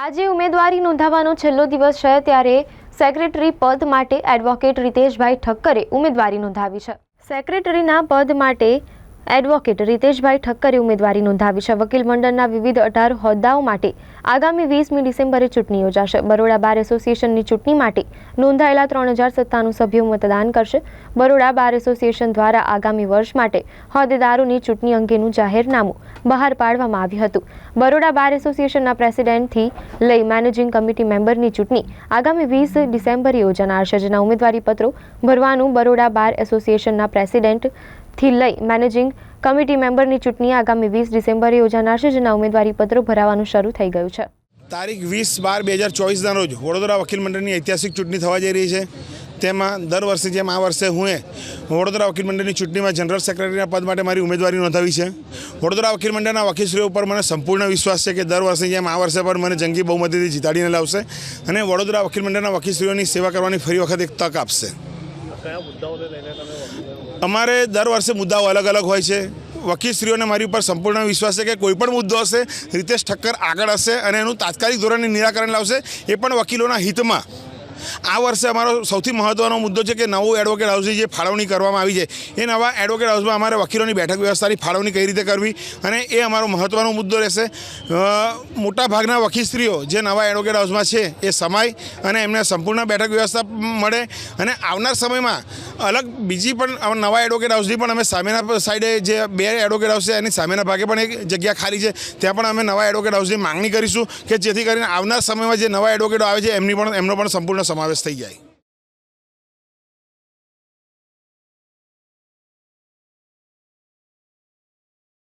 આજે ઉમેદવારી નોંધાવવાનો છેલ્લો દિવસ છે ત્યારે સેક્રેટરી પદ માટે એડવોકેટ રીતેશભાઈ ઠક્કરે ઉમેદવારી નોંધાવી છે. સેક્રેટરીના પદ માટે એડવોકેટ રીતેશભાઈ ઠક્કરે ઉમેદવારી નોંધાવી છે. વકીલ મંડળના વિવિધ અઢાર હોદ્દાઓ માટે આગામી વીસમી ડિસેમ્બરે ચૂંટણી યોજાશે. બરોડા બાર એસોસિએશનની ચૂંટણી માટે નોંધાયેલા ત્રણ હજાર સત્તાણું સભ્યો મતદાન કરશે. બરોડા બાર એસોસિએશન દ્વારા આગામી વર્ષ માટે હોદ્દેદારોની ચૂંટણી અંગેનું જાહેરનામું બહાર પાડવામાં આવ્યું હતું. બરોડા બાર એસોસિએશનના પ્રેસિડેન્ટથી લઈ મેનેજિંગ કમિટી મેમ્બરની ચૂંટણી આગામી વીસ ડિસેમ્બરે યોજાનાર છે, જેના ઉમેદવારી પત્રો ભરવાનું બરોડા બાર એસોસિએશનના પ્રેસિડેન્ટથી લઈ મેનેજિંગ કમિટી મેમ્બરની ચૂંટણી આગામી વીસ ડિસેમ્બરે યોજાનાર છે જેના ઉમેદવારી પત્રો ભરાવાનું શરૂ થઈ ગયું છે. તારીખ વીસ બાર બે હજાર ચોવીસના રોજ વડોદરા વકીલ મંડળની ઐતિહાસિક ચૂંટણી થવા જઈ રહી છે. તેમાં દર વર્ષે જેમ આ વર્ષે હું એ વડોદરા વકીલ મંડળની ચૂંટણીમાં જનરલ સેક્રેટરીના પદ માટે મારી ઉમેદવારી નોંધાવી છે. વડોદરા વકીલ મંડળના વકીલશ્રીઓ ઉપર મને સંપૂર્ણ વિશ્વાસ છે કે દર વર્ષે જેમ આ વર્ષે પણ મને જંગી બહુમતીથી જીતાડીને લાવશે અને વડોદરા વકીલ મંડળના વકીલશ્રીઓની સેવા કરવાની ફરી વખત એક તક આપશે. અમારે દર વર્ષે મુદ્દાઓ અલગ અલગ હોય છે. વકીલશ્રીઓને મારી ઉપર સંપૂર્ણ વિશ્વાસ છે કે કોઈપણ મુદ્દો હશે, રીતેશ ઠક્કર આગળ હશે અને એનું તાત્કાલિક ધોરણે નિરાકરણ લાવશે એ પણ વકીલોના હિતમાં. આ વર્ષે અમારો સૌથી મહત્ત્વનો મુદ્દો છે કે નવું એડવોકેટ હાઉસની જે ફાળવણી કરવામાં આવી છે, એ નવા એડવોકેટ હાઉસમાં અમારે વકીલોની બેઠક વ્યવસ્થાની ફાળવણી કઈ રીતે કરવી અને એ અમારો મહત્ત્વનો મુદ્દો રહેશે. મોટાભાગના વકીલશ્રીઓ જે નવા એડવોકેટ હાઉસમાં છે, એ સમાય અને એમને સંપૂર્ણ બેઠક વ્યવસ્થા મળે અને આવનાર સમયમાં અલગ બીજી પણ નવા એડવોકેટ હાઉસની પણ અમે સામેના સાઈડે જે બે એડવોકેટ હાઉસ છે, એની સામેના ભાગે પણ એક જગ્યા ખાલી છે, ત્યાં પણ અમે નવા એડવોકેટ હાઉસની માંગણી કરીશું કે જેથી કરીને આવનાર સમયમાં જે નવા એડવોકેટો આવે છે, એમની પણ, એમનો પણ સંપૂર્ણ સમાવેશ થઈ જાય.